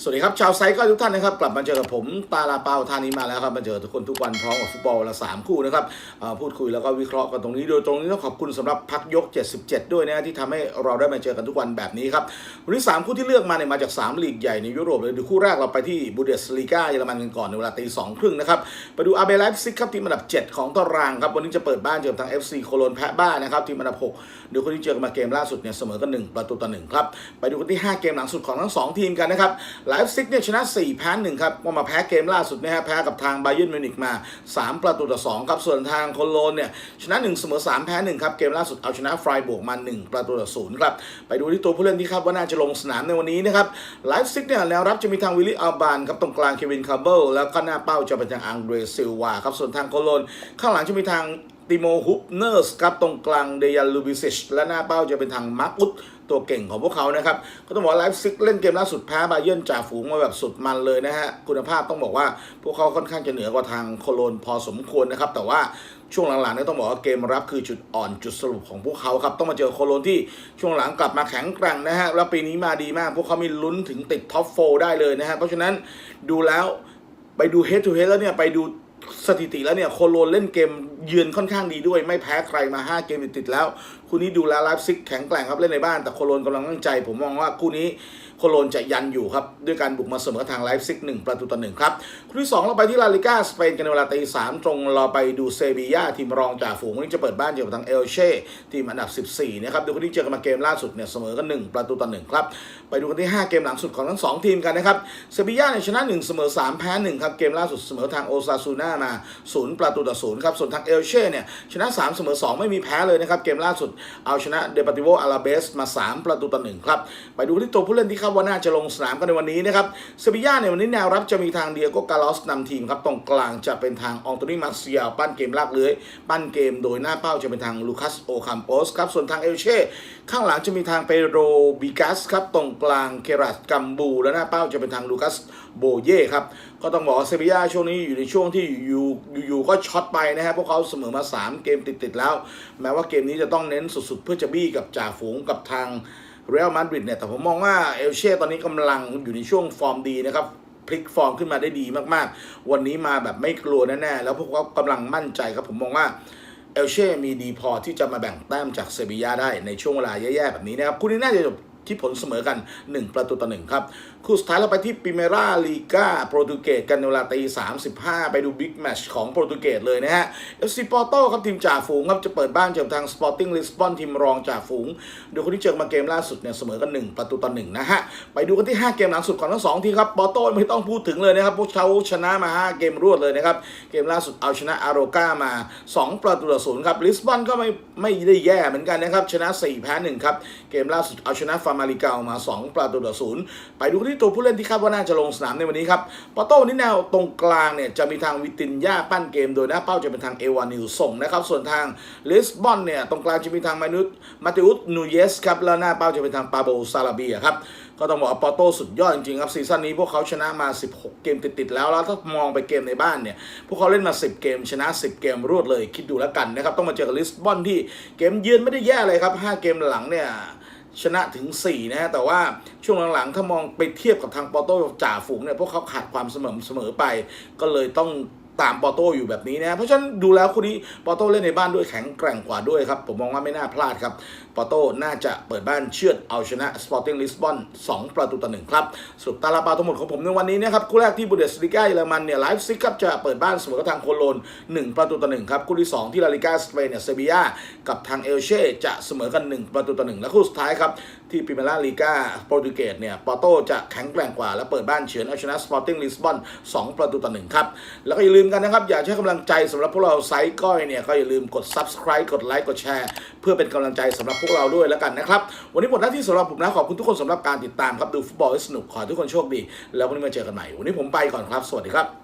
สวัสดีครับชาวไซก็ทุกท่านนะครับกลับมาเจอกับผมตาลาเปาทานีมาแล้วครับมาเจอทุกคนทุกวันพร้อมกับฟุตบอลละสามคู่นะครับพูดคุยแล้วก็วิเคราะห์กันตรงนี้โดยตรงนี้ต้องขอบคุณสำหรับพักยก 77 ด้วยนะที่ทำให้เราได้มาเจอกันทุกวันแบบนี้ครับวันนี้สามคู่ที่เลือกมาเนี่ยมาจาก 3 ลีกใหญ่ในยุโรปเลยดูคู่แรกเราไปที่บูเดสลีกาเยอรมันกันก่อนในเวลาตีสองครึ่งนะครับไปดูอาเบไลฟ์ซิกครับทีมอันดับ 7 ของตารางครับวันนี้จะเปิดบ้านเจอกับทาง FC โคโลนแพ้บ้านนะครับทีมอันดับ6เดี๋ยวคนที่เจอกันมาเกมล่าสุดเนี่ยเสมอกันหนึ่งประตูต่อหนึ่งครับไปดูกันที่ 5 เกมหลังสุดของทั้งสองทีมกันนะครับไลฟ์ซิกเนี่ยชนะ4แพ้1ครับก็มาแพ้เกมล่าสุดนะฮะแพ้กับทางไบเยิร์นมิวนิกมา 3 ประตูต่อ2ครับส่วนทางโคโลนเนี่ยชนะ1เสมอ3แพ้1ครับเกมล่าสุดเอาชนะไฟบวกมา 1 ประตูต่อ0ครับไปดูที่ตัวผู้เล่นที่คาดว่าน่าจะลงสนามในวันนี้นะครับไลฟ์ซิกเนี่ยแนวรับจะมีทางวิลลี่อัลบานครับตรงกลางเควินคาร์เบิลแล้วก็หน้าเป้าจะเป็นทางอังเดรซิลวาครับส่วนทางโคโลนข้างหลังจะมีทางติโมฮุปเนอร์สครับตรงกลางเดยันลูบิซิชและหน้าเป้าจะเป็นทางมาร์กุตตัวเก่งของพวกเขานะครับ ก็ต้องบอกว่าไลฟ์ซิกเล่นเกมล่าสุดแพ้บาเยิร์นจ่าฝูงมาแบบสุดมันเลยนะฮะ คุณภาพต้องบอกว่าพวกเขาค่อนข้างจะเหนือกว่าทางโคโลนพอสมควรนะครับ แต่ว่าช่วงหลังๆนี่ต้องบอกว่าเกมรับคือจุดอ่อนจุดสรุปของพวกเขาครับต้องมาเจอโคโลนที่ช่วงหลังกลับมาแข็งแกร่งนะฮะแล้วปีนี้มาดีมาก พวกเขามีลุ้นถึงติดท็อปโฟได้เลยนะฮะเพราะฉะนั้นดูแล้วไปดูเฮดทูเฮดแล้วเนี่ยไปดู สถิติแล้วเนี่ยโคโลนเล่นเกมเยือนค่อนข้างดีด้วย ไม่แพ้ใครมา 5 เกมติดแล้ว คู่นี้ดูแลไลฟ์ซิกแข็งแกร่งครับเล่นในบ้าน แต่โคโลนกำลังตั้งใจ ผมมองว่าคู่นี้โคโลนจะยันอยู่ครับ ด้วยการบุกมาเสมอทางไลฟ์ซิกหนึ่งประตูต่อหนึ่งครับ คู่ที่2เราไปที่ลาลิก้าสเปนกันในเวลาตีสามตรงเราไปดูเซบียาทีมรองจ่าฝูงวันนี้จะเปิดบ้านเจอกับทางเอลเช่ทีมอันดับ 14นะครับเดี๋ยวคู่นี้เจอกันมาเกมล่าสุดเนี่ยเสมอกัน1ประตูต่อหนึ่งครับไปดูกันที่ 5 เกมหลังสุดของทั้งสองทีมกันนะครับเซบียาเนี่ยชนะ1เสมอ3แพ้1ครับเกมล่าสุดเสมอทางโอซาซูน่ามา0ประตูต่อ0ครับส่วนทางเอลเช่เนี่ยชนะ3เสมอ2ไม่มีแพ้เลยนะครับเกมล่าสุดเอาชนะเดปาติโวอาราเบสมา 3 ประตูต่อ1ครับ ไปดูที่ตัวผู้เล่นที่คาดว่าน่าจะลงสนามกันในวันนี้นะครับเซบีย่าเนี่ยวันนี้แนวรับจะมีทางเดียโกกาลอสนำทีมครับตรงกลางจะเป็นทางอองโตนีมาเซียปั้นเกมลากเลื้อยปั้นเกมโดยหน้าเป้าจะเป็นทางลูคัสโอคัมโปสครับส่วนทางเอลเช่ข้างหลังจะมีทางเปโรบิกัสครับตรงกลางเครัสกัมบู และหน้าเป้าจะเป็นทางลูคัสโบเย่ครับ ก็ต้องบอกว่าเซบียาช่วงนี้อยู่ในช่วงที่อยู่อยู่ก็ช็อตไปนะฮะพวกเขาเสมอมา 3 เกมติด ๆ แล้ว แม้ว่าเกมนี้จะต้องเน้นสุด ๆ เพื่อจะบี้กับจ่าฝูงกับทางเรอัลมาดริดเนี่ยแต่ผมมองว่าเอลเช่ตอนนี้กำลังอยู่ในช่วงฟอร์มดีนะครับพลิกฟอร์มขึ้นมาได้ดีมากๆ วันนี้มาแบบไม่กลัวแน่ๆแล้วพวกเขากำลังมั่นใจครับผมมองว่าเอลเช่มีดีพอที่จะมาแบ่งแต้มจากเซบียาได้ในช่วงเวลาแย่ๆแบบนี้นะครับคู่นี้น่าจะจบ ที่ผลเสมอกัน 1 ประตูต่อหนึ่งครับคู่สุดท้ายเราไปที่ปิเมราลีกาโปรตุเกสกันในเวลาตี35 ไปดูบิ๊กแมช์ของโปรตุเกสเลยนะฮะเอฟซีปอร์โตครับทีมจ่าฝูงครับจะเปิดบ้านเจอกับทางสปอร์ติ้งลิสบอนทีมรองจ่าฝูงโดยคนที่เจอมาเกมล่าสุดเนี่ยเสมอกัน 1 ประตูต่อหนึ่งนะฮะไปดูกันที่ 5 เกมหลังสุดของทั้งสองทีมครับปอร์โตไม่ต้องพูดถึงเลยนะครับพวกเขาชนะมา 5 เกมรวดเลยนะครับเกมล่าสุดเอาชนะอาโรกามา 2 ประตูต่อศูนย์ครับลิสบอนก็ไม่ไม่ได้แย่เหมือนกันนะครับชนะ 4 แพ้1ครับเกมล่าสุดเอาชนะฟาร์มาริกาออกมา 2 ประตูต่อศูนย์ไปดูที่ตัวผู้เล่นที่คาดว่าน่าจะลงสนามในวันนี้ครับปอร์โตนี่แนวตรงกลางเนี่ยจะมีทางวิตินย่าปั้นเกมโดยหน้าเป้าจะเป็นทางเอวานิลส่งนะครับส่วนทางลิสบอนเนี่ยตรงกลางจะมีทางมานุษมาติอุสนูเยสครับแล้วหน้าเป้าจะเป็นทางปาโบซาลาเบียครับก็ต้องบอกว่าปอร์โตสุดยอดจริงๆครับซีซั่นนี้พวกเขาชนะมา 16 เกมติดๆแล้วแล้วถ้ามองไปเกมในบ้านเนี่ยพวกเขาเล่นมา 10 เกมชนะ 10 เกมรวดเลยคิดดูแล้วกันนะครับต้องมาเจอกับลิสบอนที่เกมเยือนไม่ได้แย่เลยครับ 5 เกมหลังเนี่ย ชนะถึง 4นะฮะแต่ว่าช่วงหลังๆ ถ้ามองไปเทียบกับทางปอโต้จ่าฝูงเนี่ยพวกเขาขาดความเสมอเสมอไป ก็เลยต้อง ตามปอโต้อยู่แบบนี้นะเพราะฉะนั้นดูแล้วคู่นี้ปอโต้เล่นในบ้านด้วยแข็งแกร่งกว่าด้วยครับ ผมมองว่าไม่น่าพลาดครับปอโต้น่าจะเปิดบ้านเชือดเอาชนะสปอร์ติ้งลิสบอน2 ประตูต่อหนึ่งครับสรุปตาลาปาทั้งหมดของผมในวันนี้นะครับคู่แรกที่บูเดสลิก้าเยอรมันเนี่ยไลฟ์ซิกครับจะเปิดบ้านเสมอกับทางโคโลน 1 ประตูต่อหนึ่งครับคู่ที่ 2 ที่ลาลิก้าสเปนเนี่ยเซบียากับทางเอลเช่จะเสมอกัน 1 ประตูต่อหนึ่งและคู่สุดท้ายครับที่ปิเมล่าลีกาโปรตุเกสเนี่ยปอโต้จะแข็งแกร่งกว่าและเปิดบ้านเฉือนเอาชนะสปอร์ติ้งลิสบอน2 ประตูต่อหนึ่งครับแล้วก็อย่าลืมกันนะครับ อยากใช้กำลังใจสำหรับพวกเราไซส์ก้อยเนี่ยก็อย่าลืมกด subscribe กดไลค์กดแชร์ เพื่อเป็นกำลังใจสำหรับพวกเราด้วยแล้วกันนะครับ วันนี้หมดหน้าที่สำหรับผมนะขอบคุณทุกคนสำหรับการติดตามครับดูฟุตบอลให้สนุกขอให้ทุกคนโชคดี แล้ววันนี้มาเจอกันใหม่วันนี้ผมไปก่อนครับ สวัสดีครับ